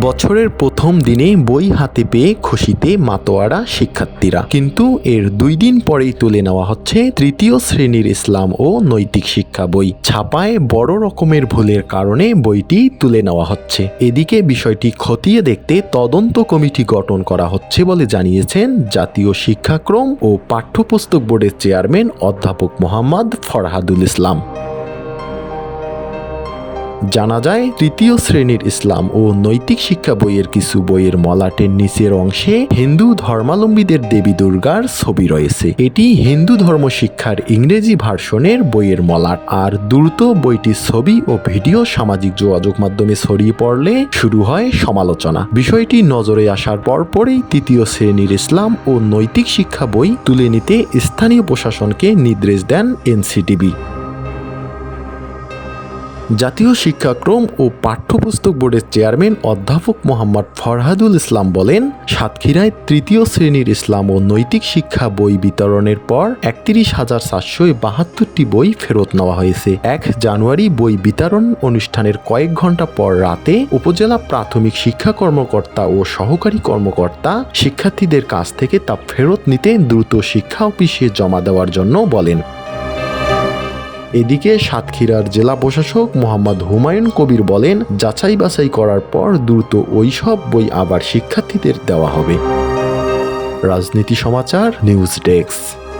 বছরের প্রথম দিনে বই হাতে পেয়ে খুশিতে মাতোয়ারা শিক্ষার্থীরা। কিন্তু এর দুই দিন পরেই তুলে নেওয়া হচ্ছে তৃতীয় শ্রেণির ইসলাম ও নৈতিক শিক্ষা বই। ছাপায় বড় রকমের ভুলের কারণে বইটি তুলে নেওয়া হচ্ছে। এদিকে বিষয়টি খতিয়ে দেখতে তদন্ত কমিটি গঠন করা হচ্ছে বলে জানিয়েছেন জাতীয় শিক্ষাক্রম ও পাঠ্যপুস্তক বোর্ডের চেয়ারম্যান অধ্যাপক মোহাম্মদ ফরহাদুল ইসলাম। জানা যায়, তৃতীয় শ্রেণির ইসলাম ও নৈতিক শিক্ষা বইয়ের কিছু বইয়ের মলাটের নিচের অংশে হিন্দু ধর্মাবলম্বীদের দেবী দুর্গার ছবি রয়েছে। এটি হিন্দু ধর্ম শিক্ষার ইংরেজি ভার্সনের বইয়ের মলাট আর দ্রুত বইটির ছবি ও ভিডিও সামাজিক যোগাযোগ মাধ্যমে ছড়িয়ে পড়লে শুরু হয় সমালোচনা। বিষয়টি নজরে আসার পরপরই তৃতীয় শ্রেণির ইসলাম ও নৈতিক শিক্ষা বই তুলে নিতে স্থানীয় প্রশাসনকে নির্দেশ দেন এনসিটিবি। জাতীয় শিক্ষাক্রম ও পাঠ্যপুস্তক বোর্ডের চেয়ারম্যান অধ্যাপক মোহাম্মদ ফরহাদুল ইসলাম বলেন, সাতক্ষীরায় তৃতীয় শ্রেণির ইসলাম ও নৈতিক শিক্ষা বই বিতরণের পর একত্রিশ হাজার সাতশো বাহাত্তরটি বই ফেরত নেওয়া হয়েছে। এক জানুয়ারি বই বিতরণ অনুষ্ঠানের কয়েক ঘণ্টা পর রাতে উপজেলা প্রাথমিক শিক্ষা কর্মকর্তা ও সহকারী কর্মকর্তা শিক্ষার্থীদের কাছ থেকে তা ফেরত নিতে দ্রুত শিক্ষা অফিসে জমা দেওয়ার জন্য বলেন। এদিকে সাতক্ষীরার জেলা প্রশাসক মোহাম্মদ হুমায়ুন কবির বলেন, যাচাই বাছাই করার পর দ্রুত ওই সব বই আবার শিক্ষার্থীদের দেওয়া হবে। রাজনীতি সমাচার, নিউজ ডেস্ক।